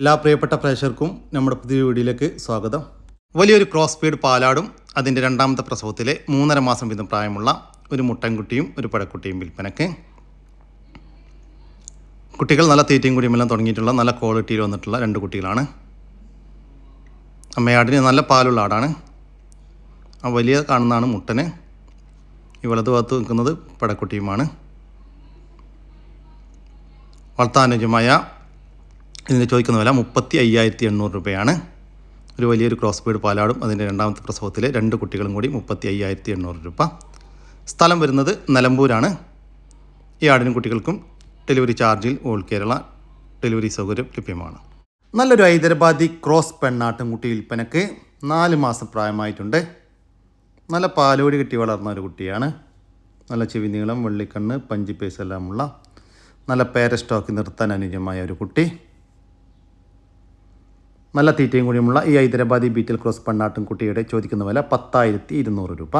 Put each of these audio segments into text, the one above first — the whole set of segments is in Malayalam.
എല്ലാ പ്രിയപ്പെട്ട പ്രേക്ഷകർക്കും നമ്മുടെ പുതിയ വീഡിയോയിലേക്ക് സ്വാഗതം. വലിയൊരു ക്രോസ് സ്പീഡ് പാലാടും അതിന്റെ രണ്ടാമത്തെ പ്രസവത്തിലെ മൂന്നര മാസം വീതം പ്രായമുള്ള ഒരു മുട്ടൻകുട്ടിയും ഒരു പഴക്കുട്ടിയും വിൽപ്പനക്ക് കുട്ടികൾ നല്ല തീറ്റയും കുടിയുമെല്ലാം തുടങ്ങിയിട്ടുള്ള നല്ല ക്വാളിറ്റിയിൽ വന്നിട്ടുള്ള രണ്ട് കുട്ടികളാണ്. അമ്മയാടിന് നല്ല പാലുള്ള ആടാണ്. ആ വലിയ കാണുന്നതാണ് മുട്ടന്. ഈ വലതു ഭാഗത്ത് നിൽക്കുന്നത് പടക്കുട്ടിയുമാണ് വളർത്താനുജമായ ഇതിന് ചോദിക്കുന്ന വില മുപ്പത്തി അയ്യായിരത്തി എണ്ണൂറ് രൂപയാണ്. ഒരു വലിയൊരു ക്രോസ് ബീഡ് പാലാടും അതിന്റെ രണ്ടാമത്തെ പ്രസവത്തിലെ രണ്ട് കുട്ടികളും കൂടി മുപ്പത്തി അയ്യായിരത്തി എണ്ണൂറ് രൂപ. സ്ഥലം വരുന്നത് നിലമ്പൂരാണ്. ഈ ആടിനും കുട്ടികൾക്കും ഡെലിവറി ചാർജിൽ ഓൾ കേരള ഡെലിവറി സൗകര്യം ലഭ്യമാണ്. നല്ലൊരു ഹൈദരാബാദി ക്രോസ് പെണ്ണാട്ടും കുട്ടി വിൽപ്പനക്ക് നാല് മാസം പ്രായമായിട്ടുണ്ട്. നല്ല പാലോടി കെട്ടി വളർന്ന ഒരു കുട്ടിയാണ്. നല്ല ചെവി നീളം വെള്ളിക്കണ്ണ് പഞ്ചി പേസ് എല്ലാമുള്ള നല്ല പേര സ്റ്റോക്ക് നിർത്താൻ അനുയോജ്യമായ ഒരു കുട്ടി. നല്ല തീറ്റയും കൂടിയുമുള്ള ഈ ഹൈദരാബാദി ബീറ്റൽ ക്രോസ് പെണ്ണാട്ടും കുട്ടിയുടെ ചോദിക്കുന്ന വില പത്തായിരത്തി ഇരുന്നൂറ് രൂപ.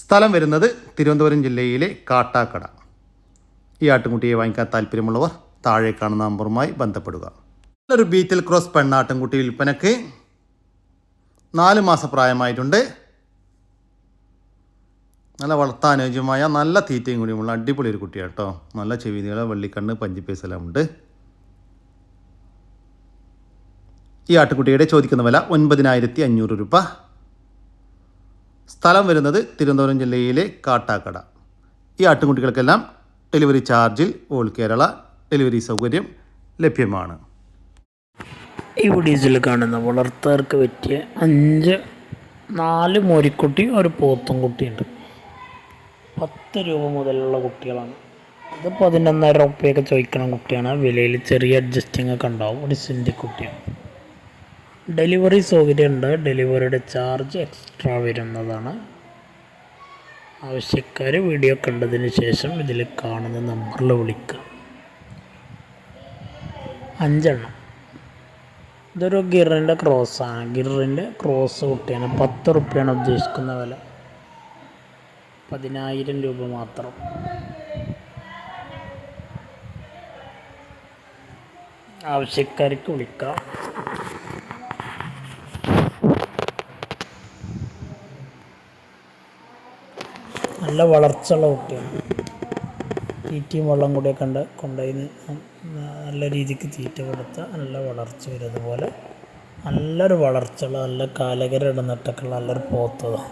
സ്ഥലം വരുന്നത് തിരുവനന്തപുരം ജില്ലയിലെ കാട്ടാക്കട. ഈ ആട്ടുംകുട്ടിയെ വാങ്ങിക്കാൻ താല്പര്യമുള്ളവർ താഴെ കാണുന്ന നമ്പറുമായി ബന്ധപ്പെടുക. നല്ലൊരു ബീറ്റൽ ക്രോസ് പെണ്ണാട്ടുംകുട്ടി വിൽപ്പനക്ക് നാല് മാസം പ്രായമായിട്ടുണ്ട്. നല്ല വളർത്താനുയോജ്യമായ നല്ല തീറ്റയും കൂടിയുമുള്ള അടിപൊളി ഒരു കുട്ടിയാട്ടോ. കേട്ടോ നല്ല ചെവി നീളം വെള്ളിക്കണ്ണ് പഞ്ചിപ്പേസ് എല്ലാം ഉണ്ട്. ഈ ആട്ടുകുട്ടിയുടെ ചോദിക്കുന്ന വില ഒൻപതിനായിരത്തി അഞ്ഞൂറ് രൂപ. സ്ഥലം വരുന്നത് തിരുവനന്തപുരം ജില്ലയിലെ കാട്ടാക്കട. ഈ ആട്ടുകുട്ടികൾക്കെല്ലാം ഡെലിവറി ചാർജിൽ ഓൾ കേരള ഡെലിവറി സൗകര്യം ലഭ്യമാണ്. ഈ വീഡിയോസിൽ കാണുന്ന വളർത്താർക്ക് പറ്റിയ അഞ്ച് നാല് മോരിക്കുട്ടി ഒരു പോത്തും കുട്ടിയുണ്ട്. പത്ത് രൂപ മുതലുള്ള കുട്ടികളാണ്. ഇത് പതിനൊന്നര ഉപ്പയൊക്കെ ചോദിക്കണ കുട്ടിയാണ്. വിലയിൽ ചെറിയ അഡ്ജസ്റ്റിംഗ് ഒക്കെ ഉണ്ടാവും. ഒരു സിന്ധി കുട്ടിയാണ് ഡെലിവറി സൗകര്യമുണ്ട്. ഡെലിവറിയുടെ ചാർജ് എക്സ്ട്രാ വരുന്നതാണ്. ആവശ്യക്കാർ വീഡിയോ കണ്ടതിന് ശേഷം ഇതിൽ കാണുന്ന നമ്പറിൽ വിളിക്കുക അഞ്ചെണ്ണം. ഇതൊരു ഗിറിന്റെ ക്രോസാണ്. ഗിറിന്റെ ക്രോസ് കുട്ടിയാണ്. പത്ത് റുപ്യാണ് ഉദ്ദേശിക്കുന്ന വില. പതിനായിരം രൂപ മാത്രം. ആവശ്യക്കാർക്ക് വിളിക്കാം. നല്ല വളർച്ചയുള്ള കുട്ടിയാണ്. തീറ്റയും വെള്ളം കൂടിയൊക്കെ ഉണ്ട് കൊണ്ടുപോയി നല്ല രീതിക്ക് തീറ്റ കൊടുത്ത് നല്ല വളർച്ച വരും. അതുപോലെ നല്ലൊരു വളർച്ചയുള്ള നല്ല കാലകര ഇടന്നിട്ടൊക്കെയുള്ള നല്ലൊരു പോത്തതാണ്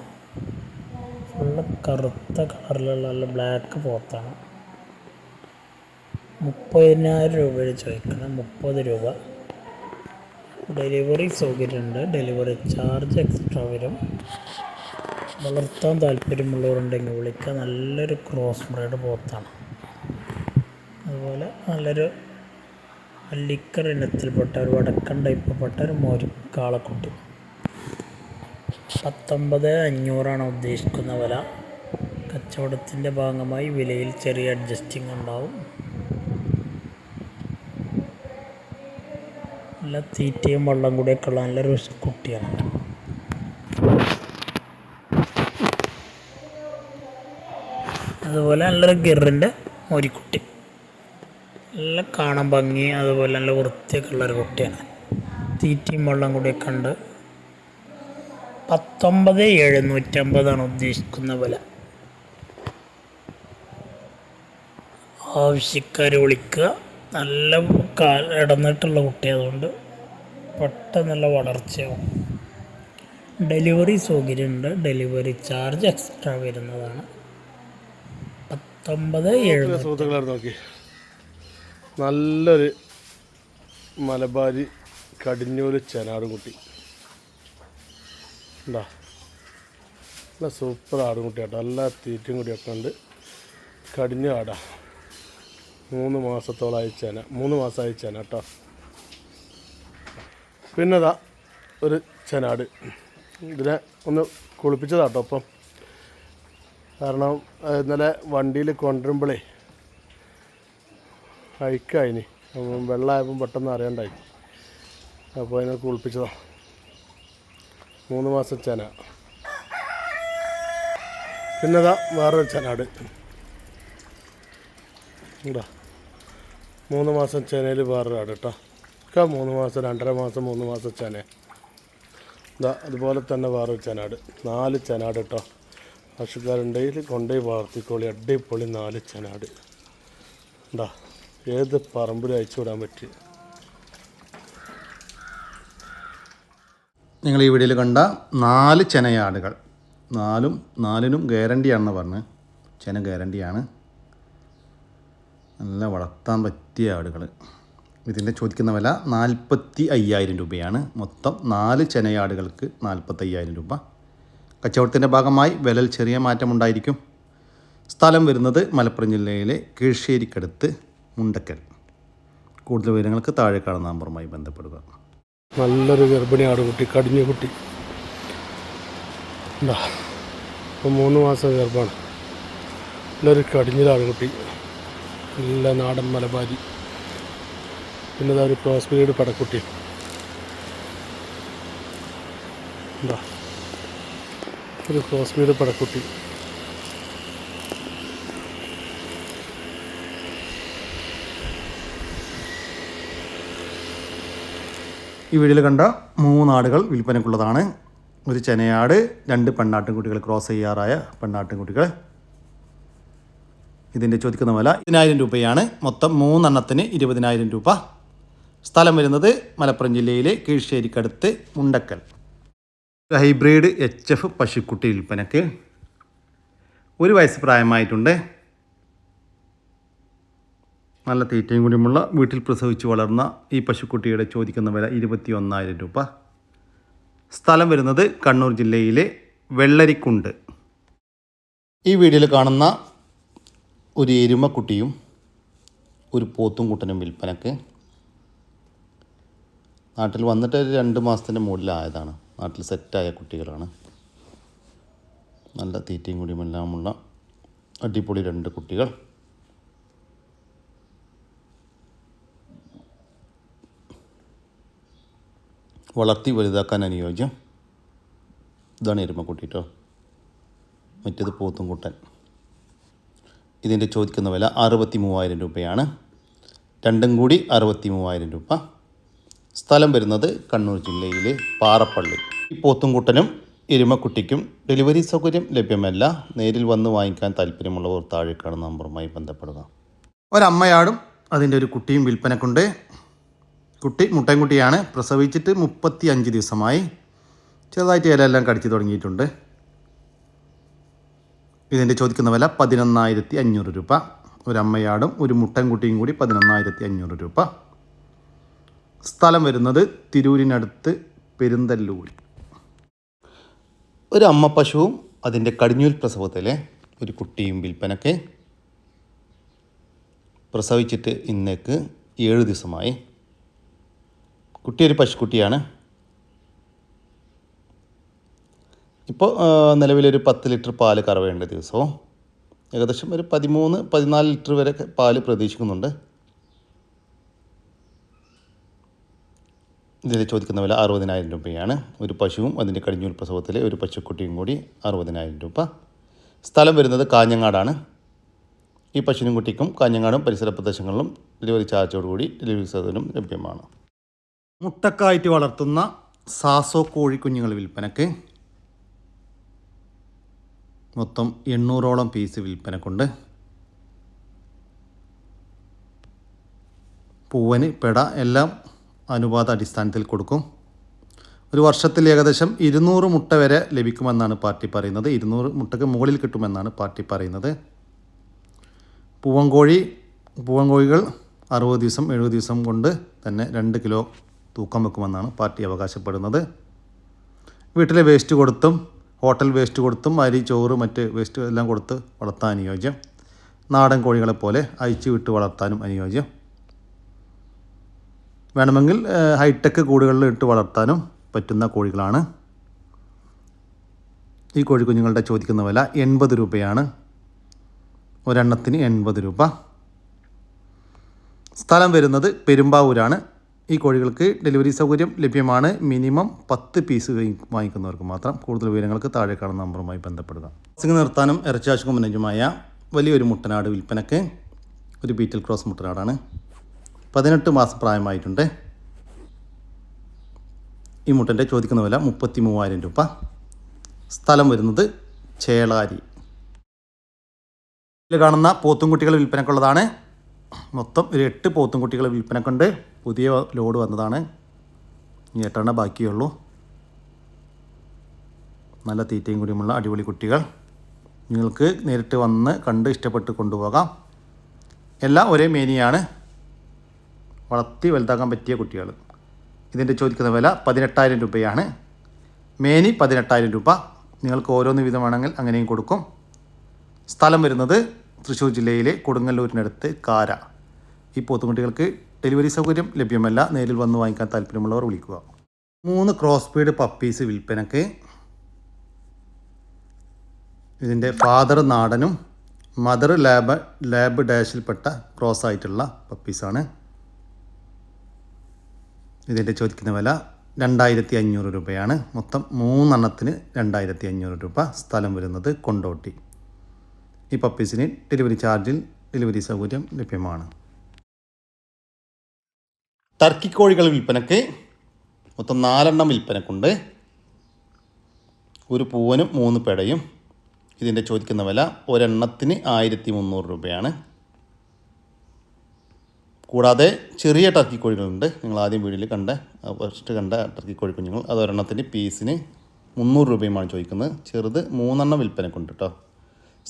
ഫുള്ള് കറുത്ത കളറിലുള്ള നല്ല ബ്ലാക്ക് പോത്താണ്. മുപ്പതിനായിരം രൂപയിൽ ചോദിക്കണം മുപ്പത് രൂപ. ഡെലിവറി സൗകര്യമുണ്ട്. ഡെലിവറി ചാർജ് എക്സ്ട്രാ വരും. വളർത്താൻ താല്പര്യമുള്ളവരുണ്ടെങ്കിൽ വിളിക്കുക. നല്ലൊരു ക്രോസ് ബ്രീഡ് പോത്താണ്. അതുപോലെ നല്ലൊരു അല്ലിക്കർ ഇനത്തിൽപ്പെട്ട ഒരു വടക്കൻ ടൈപ്പിൽപ്പെട്ട ഒരു മോര് കാളക്കുട്ടി പത്തൊമ്പത് അഞ്ഞൂറാണ് ഉദ്ദേശിക്കുന്ന വില. കച്ചവടത്തിന്റെ ഭാഗമായി വിലയിൽ ചെറിയ അഡ്ജസ്റ്റിംഗ് ഉണ്ടാവും. നല്ല തീറ്റയും വെള്ളം കൂടിയൊക്കെ ഉള്ള നല്ലൊരു കുട്ടിയാണ്. അതുപോലെ നല്ലൊരു ഗിറിന്റെ മോരിക്കുട്ടി. നല്ല കാണാൻ ഭംഗി അതുപോലെ നല്ല വൃത്തിയൊക്കെ ഉള്ളൊരു കുട്ടിയാണ്. തീറ്റയും വെള്ളം കൂടിയൊക്കെ ഉണ്ട്. പത്തൊമ്പത് എഴുന്നൂറ്റമ്പതാണ് ഉദ്ദേശിക്കുന്ന വില. ആവശ്യക്കാർ വിളിക്കുക. നല്ല കാൽ ഇടന്നിട്ടുള്ള കുട്ടിയായതുകൊണ്ട് പെട്ടെന്നുള്ള വളർച്ചയാവും. ഡെലിവറി സൗകര്യമുണ്ട്. ഡെലിവറി ചാർജ് എക്സ്ട്രാ വരുന്നതാണ്. പത്തൊമ്പത് സുഹൃത്തുക്കളായിരുന്നു സുഹൃത്തുക്കളെ നോക്കി. നല്ലൊരു മലബാരി കടിഞ്ഞൂൽ ചെനാടും കുട്ടി ഉണ്ടാ നല്ല സൂപ്പർ ആടുംകുട്ടി കേട്ടോ. നല്ല തീറ്റയും കൂടിയൊക്കെ ഉണ്ട്. കടിഞ്ഞ ആടാ. മൂന്ന് മാസത്തോളമായി ചേന. മൂന്ന് മാസമായി ചേന കേട്ടോ. പിന്നെതാ ഒരു ചെനാട്. ഇതിനെ ഒന്ന് കുളിപ്പിച്ചതാട്ടോ അപ്പം കാരണം ഇന്നലെ വണ്ടിയിൽ കൊണ്ടുവരുമ്പോഴേ അപ്പം വെള്ളമായപ്പം പെട്ടെന്ന് അറിയണ്ടായി. അപ്പോൾ അതിനെ കുളിപ്പിച്ചതാ. മൂന്ന് മാസം ചന. പിന്നെതാ വേറൊരു ചനാട് ഇടാ മൂന്ന് മാസം ചെനയിൽ വേറൊരു ആട് കേട്ടോ. ഒക്കെ മൂന്ന് മാസം രണ്ടര മാസം മൂന്ന് മാസം ചെന. ഇതാ അതുപോലെ തന്നെ വേറൊരു ചെനാട് നാല് ചെനാട് കേട്ടോ. പശുക്കാരുണ്ടെങ്കിൽ കൊണ്ടുപോയി വളർത്തിക്കോളി. അടിപൊളി നാല് ചനാട്. എന്താ ഏത് പറമ്പിലും അയച്ചു വിടാൻ പറ്റി. നിങ്ങൾ ഈ വീഡിയോയിൽ കണ്ട നാല് ചെനയാടുകൾ. നാലും നാലിനും ഗ്യാരണ്ടിയാണെന്ന് പറഞ്ഞ്. ചെന ഗ്യാരണ്ടിയാണ്. നല്ല വളർത്താൻ പറ്റിയ ആടുകൾ. ഇതിന്റെ ചോദിക്കുന്ന വില നാൽപ്പത്തി അയ്യായിരം രൂപയാണ്. മൊത്തം നാല് ചെനയാടുകൾക്ക് നാൽപ്പത്തി അയ്യായിരം രൂപ. കച്ചവടത്തിന്റെ ഭാഗമായി വിലൽ ചെറിയ മാറ്റമുണ്ടായിരിക്കും. സ്ഥലം വരുന്നത് മലപ്പുറം ജില്ലയിലെ കീഴ്ശ്ശേരിക്കടുത്ത് മുണ്ടക്കൽ. കൂടുതൽ വിവരങ്ങൾക്ക് താഴെ കാണുന്ന നമ്പറുമായി ബന്ധപ്പെടുക. നല്ലൊരു ഗർഭിണി ആടുകുട്ടി കടിഞ്ഞ കുട്ടി. ഇപ്പം മൂന്ന് മാസം ഗർഭമാണ്. നല്ലൊരു കടിഞ്ഞിലാട് കുട്ടി. നല്ല നാടൻ മലബാരി. പിന്നെ ഒരു ക്രോസ് പീരീഡ് പടക്കുട്ടി. എന്താ ഒരു ക്രോസ് പീരീഡ് പടക്കുട്ടി. ഈ വീഡിയോയിൽ കണ്ട മൂന്നാടുകൾ വിൽപ്പനക്കുള്ളതാണ് ഒരു ചെനയാട് രണ്ട് പെണ്ണാട്ടിൻകുട്ടികൾ ക്രോസ് ചെയ്യാറായ പെണ്ണാട്ടിൻകുട്ടികൾ ഇതിന്റെ ചോദിക്കുന്ന വില ഇരുപതിനായിരം രൂപയാണ്. മൊത്തം മൂന്നെണ്ണത്തിന് ഇരുപതിനായിരം രൂപ. സ്ഥലം വരുന്നത് മലപ്പുറം ജില്ലയിലെ കീഴ്ശ്ശേരിക്കടുത്ത് മുണ്ടക്കൽ. ഹൈബ്രിഡ് എച്ച് എഫ് പശുക്കുട്ടി വിൽപ്പനക്ക് ഒരു വയസ്സ് പ്രായമായിട്ടുണ്ട്. നല്ല തീറ്റയും കൂടിയുമുള്ള വീട്ടിൽ പ്രസവിച്ച് വളർന്ന ഈ പശുക്കുട്ടിയുടെ ചോദിക്കുന്ന വില ഇരുപത്തി ഒന്നായിരം രൂപ. സ്ഥലം വരുന്നത് കണ്ണൂർ ജില്ലയിലെ വെള്ളരിക്കുണ്ട്. ഈ വീഡിയോയിൽ കാണുന്ന ഒരു എരുമക്കുട്ടിയും ഒരു പോത്തും കുട്ടനും വിൽപ്പനക്ക്. നാട്ടിൽ വന്നിട്ട് രണ്ട് മാസത്തിന്റെ മുകളിലായതാണ്. നാട്ടിൽ സെറ്റായ കുട്ടികളാണ്. നല്ല തീറ്റയും കൂടിയുമെല്ലാമുള്ള അടിപൊളി രണ്ട് കുട്ടികൾ. വളർത്തി വലുതാക്കാൻ അനുയോജ്യം. ഇതാണ് എരുമക്കുട്ടി കേട്ടോ മറ്റേത് പോത്തും കുട്ടൻ ഇതിന്റെ ചോദിക്കുന്ന വില അറുപത്തി മൂവായിരം രൂപയാണ്. രണ്ടും കൂടി അറുപത്തി മൂവായിരം രൂപ. സ്ഥലം വരുന്നത് കണ്ണൂർ ജില്ലയിലെ പാറപ്പള്ളി. പോത്തുംകുട്ടനും എരുമക്കുട്ടിക്കും ഡെലിവറി സൗകര്യം ലഭ്യമല്ല. നേരിൽ വന്ന് വാങ്ങിക്കാൻ താല്പര്യമുള്ളവർ താഴെ കാണുന്ന നമ്പറുമായി ബന്ധപ്പെടുക. ഒരമ്മയാടും അതിന്റെ ഒരു കുട്ടിയും വിൽപ്പനക്കുണ്ട്. കുട്ടി മുട്ടൻകുട്ടിയാണ്. പ്രസവിച്ചിട്ട് മുപ്പത്തി അഞ്ച് ദിവസമായി. ചെറുതായിട്ട് ഇലയെല്ലാം കടിച്ചു തുടങ്ങിയിട്ടുണ്ട്. ഇതിന്റെ ചോദിക്കുന്ന വില പതിനൊന്നായിരത്തി അഞ്ഞൂറ് രൂപ. ഒരമ്മയാടും ഒരു മുട്ടൻകുട്ടിയും കൂടി പതിനൊന്നായിരത്തി അഞ്ഞൂറ് രൂപ. സ്ഥലം വരുന്നത് തിരൂരിനടുത്ത് പെരുന്തല്ലൂർ. ഒരു അമ്മ പശുവും അതിന്റെ കടിഞ്ഞൂൽ പ്രസവത്തിലെ ഒരു കുട്ടിയും വിൽപ്പനക്കെ പ്രസവിച്ചിട്ട് ഇന്നേക്ക് ഏഴ് ദിവസമായി. കുട്ടിയൊരു പശുക്കുട്ടിയാണ്. ഇപ്പോൾ നിലവിലൊരു പത്ത് ലിറ്റർ പാൽ കറവേണ്ട ദിവസവും ഏകദേശം ഒരു പതിമൂന്ന് പതിനാല് ലിറ്റർ വരെ പാൽ പ്രതീക്ഷിക്കുന്നുണ്ട്. ഇതിൽ ചോദിക്കുന്ന വില അറുപതിനായിരം രൂപയാണ്. ഒരു പശുവും അതിന്റെ കടിഞ്ഞൂൽ പ്രസവത്തിലെ ഒരു പശുക്കുട്ടിയും കൂടി അറുപതിനായിരം രൂപ. സ്ഥലം വരുന്നത് കാഞ്ഞങ്ങാടാണ്. ഈ പശുവിനും കുട്ടിക്കും കാഞ്ഞങ്ങാടും പരിസര പ്രദേശങ്ങളിലും ഡെലിവറി ചാർജോടുകൂടി ഡെലിവറി സൗകര്യം ലഭ്യമാണ്. മുട്ടക്കായിട്ട് വളർത്തുന്ന സാസോ കോഴിക്കുഞ്ഞുങ്ങൾ വിൽപ്പനക്ക് മൊത്തം എണ്ണൂറോളം പീസ് വിൽപ്പനക്കുണ്ട്. പൂവന് പെട എല്ലാം അനുപാത അടിസ്ഥാനത്തിൽ കൊടുക്കും. ഒരു വർഷത്തിൽ ഏകദേശം ഇരുന്നൂറ് മുട്ട വരെ ലഭിക്കുമെന്നാണ് പാർട്ടി പറയുന്നത്. ഇരുന്നൂറ് മുട്ടയ്ക്ക് മുകളിൽ കിട്ടുമെന്നാണ് പാർട്ടി പറയുന്നത്. പൂവൻകോഴി പൂവൻകോഴികൾ അറുപത് ദിവസം എഴുപത് ദിവസം കൊണ്ട് തന്നെ രണ്ട് കിലോ തൂക്കം വെക്കുമെന്നാണ് പാർട്ടി അവകാശപ്പെടുന്നത്. വീട്ടിലെ വേസ്റ്റ് കൊടുത്തും ഹോട്ടൽ വേസ്റ്റ് കൊടുത്തും അരി ചോറ് മറ്റ് വേസ്റ്റ് എല്ലാം കൊടുത്ത് വളർത്താൻ അനുയോജ്യം. നാടൻ കോഴികളെ പോലെ വിട്ട് വളർത്താനും അനുയോജ്യം. വേണമെങ്കിൽ ഹൈടെക് കൂടുകളിൽ ഇട്ട് വളർത്താനും പറ്റുന്ന കോഴികളാണ്. ഈ കോഴിക്കുഞ്ഞുങ്ങളുടെ ചോദിക്കുന്ന വില എൺപത് രൂപയാണ്. ഒരെണ്ണത്തിന് എൺപത് രൂപ. സ്ഥലം വരുന്നത് പെരുമ്പാവൂരാണ്. ഈ കോഴികൾക്ക് ഡെലിവറി സൗകര്യം ലഭ്യമാണ്. മിനിമം പത്ത് പീസ് വാങ്ങിക്കുന്നവർക്ക് മാത്രം. കൂടുതൽ വിവരങ്ങൾക്ക് താഴെ കാണുന്ന നമ്പറുമായി ബന്ധപ്പെടുക. സിംഗ് നിർത്താനും ഇറച്ചാശുക്കും മുന്നേറ്റമായ വലിയൊരു മുട്ടനാട് വിൽപ്പനക്ക് ഒരു ബീറ്റൽ ക്രോസ് മുട്ടനാടാണ്. പതിനെട്ട് മാസം പ്രായമായിട്ടുണ്ട്. ഈ മുട്ടന്റെ ചോദിക്കുന്ന വില മുപ്പത്തി മൂവായിരം രൂപ. സ്ഥലം വരുന്നത് ചേളാരി. കാണുന്ന പോത്തുംകുട്ടികൾ വിൽപ്പനക്കുള്ളതാണ് മൊത്തം ഒരു എട്ട് പോത്തുംകുട്ടികൾ വിൽപ്പനക്കുണ്ട് പുതിയ ലോഡ് വന്നതാണ്. ഇനി എട്ടെണ്ണ ബാക്കിയുള്ളൂ. നല്ല തീറ്റയും കൂടിയുമുള്ള അടിപൊളി കുട്ടികൾ. നിങ്ങൾക്ക് നേരിട്ട് വന്ന് കണ്ട് ഇഷ്ടപ്പെട്ട് കൊണ്ടുപോകാം. എല്ലാം ഒരേ മേനിയാണ്. വളർത്തി വലുതാക്കാൻ പറ്റിയ കുട്ടികൾ. ഇതിന്റെ ചോദിക്കുന്ന വില പതിനെട്ടായിരം രൂപയാണ്. മേനി പതിനെട്ടായിരം രൂപ. നിങ്ങൾക്ക് ഓരോന്ന് വീതം വേണമെങ്കിൽ അങ്ങനെയും കൊടുക്കും. സ്ഥലം വരുന്നത് തൃശ്ശൂർ ജില്ലയിലെ കൊടുങ്ങല്ലൂരിനടുത്ത് കാര. ഈ പോത്തുകുട്ടികൾക്ക് ഡെലിവറി സൗകര്യം ലഭ്യമല്ല. നേരിൽ വന്ന് വാങ്ങിക്കാൻ താല്പര്യമുള്ളവർ വിളിക്കുക. മൂന്ന് ക്രോസ് ബീഡ് പപ്പീസ് വിൽപ്പനക്ക്. ഇതിന്റെ ഫാദർ നാടനും മദർ ലാബ് ലാബ് ഡാഷിൽപ്പെട്ട ക്രോസ് ആയിട്ടുള്ള പപ്പീസാണ് ഇതിന്റെ ചോദിക്കുന്ന വില രണ്ടായിരത്തി അഞ്ഞൂറ് രൂപയാണ്. മൊത്തം മൂന്നെണ്ണത്തിന് രണ്ടായിരത്തി അഞ്ഞൂറ് രൂപ സ്ഥലം വരുന്നത് കൊണ്ടോട്ടി. ഈ പപ്പീസിന് ഡെലിവറി ചാർജിൽ ഡെലിവറി സൗകര്യം ലഭ്യമാണ്. ടർക്കി കോഴികൾ വിൽപ്പനക്ക് മൊത്തം നാലെണ്ണം വിൽപ്പനക്കുണ്ട്. ഒരു പൂവനും മൂന്ന് പെടയും. ഇതിന്റെ ചോദിക്കുന്ന വില ഒരെണ്ണത്തിന് ആയിരത്തി മുന്നൂറ് രൂപയാണ്. കൂടാതെ ചെറിയ ടർക്കി കോഴികളുണ്ട്. നിങ്ങൾ ആദ്യം വീഡിയോയിൽ കണ്ട ഫസ്റ്റ് കണ്ട ടർക്കി കോഴി കുഞ്ഞുങ്ങൾ. അത് ഒരെണ്ണത്തിന് പീസിന് മുന്നൂറ് രൂപയുമാണ് ചോദിക്കുന്നത്. ചെറുത് മൂന്നെണ്ണം വിൽപ്പനക്കുണ്ട് കേട്ടോ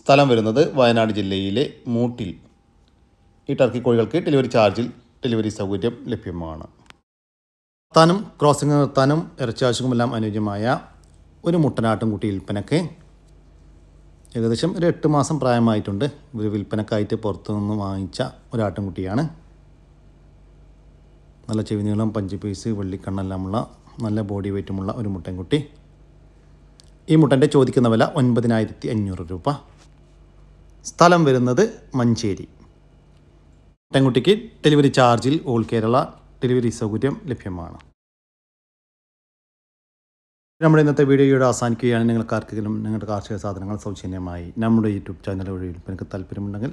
സ്ഥലം വരുന്നത് വയനാട് ജില്ലയിലെ മൂട്ടിൽ. ഈ ടർക്കി കോഴികൾക്ക് ഡെലിവറി ചാർജിൽ ഡെലിവറി സൗകര്യം ലഭ്യമാണ്. നിർത്താനും ക്രോസിംഗ് നിർത്താനും ഇറച്ചി ആവശ്യവുമെല്ലാം അനുയോജ്യമായ ഒരു മുട്ടനാട്ടും കുട്ടി വിൽപ്പനക്ക് ഏകദേശം ഒരു എട്ട് മാസം പ്രായമായിട്ടുണ്ട്. ഒരു വിൽപ്പനക്കായിട്ട് പുറത്തു നിന്ന് വാങ്ങിച്ച ഒരാട്ടിൻകുട്ടിയാണ് നല്ല ചെവി നീളം പഞ്ച് പീസ് വെള്ളിക്കണ്ണെല്ലാമുള്ള നല്ല ബോഡി വെയ്റ്റുമുള്ള ഒരു മുട്ടൻകുട്ടി. ഈ മുട്ടന്റെ ചോദിക്കുന്ന വില ഒൻപതിനായിരത്തി അഞ്ഞൂറ് രൂപ. സ്ഥലം വരുന്നത് മഞ്ചേരി. മുട്ടൻകുട്ടിക്ക് ഡെലിവറി ചാർജിൽ ഓൾ കേരള ഡെലിവറി സൗകര്യം ലഭ്യമാണ്. നമ്മുടെ ഇന്നത്തെ വീഡിയോയുടെ അവസാനിക്കുകയാണ്. നിങ്ങൾക്ക് ആർക്കെങ്കിലും നിങ്ങളുടെ കാർഷിക സാധനങ്ങൾ സൗജന്യമായി നമ്മുടെ യൂട്യൂബ് ചാനൽ വഴി വിൽപ്പനക്ക് താല്പര്യമുണ്ടെങ്കിൽ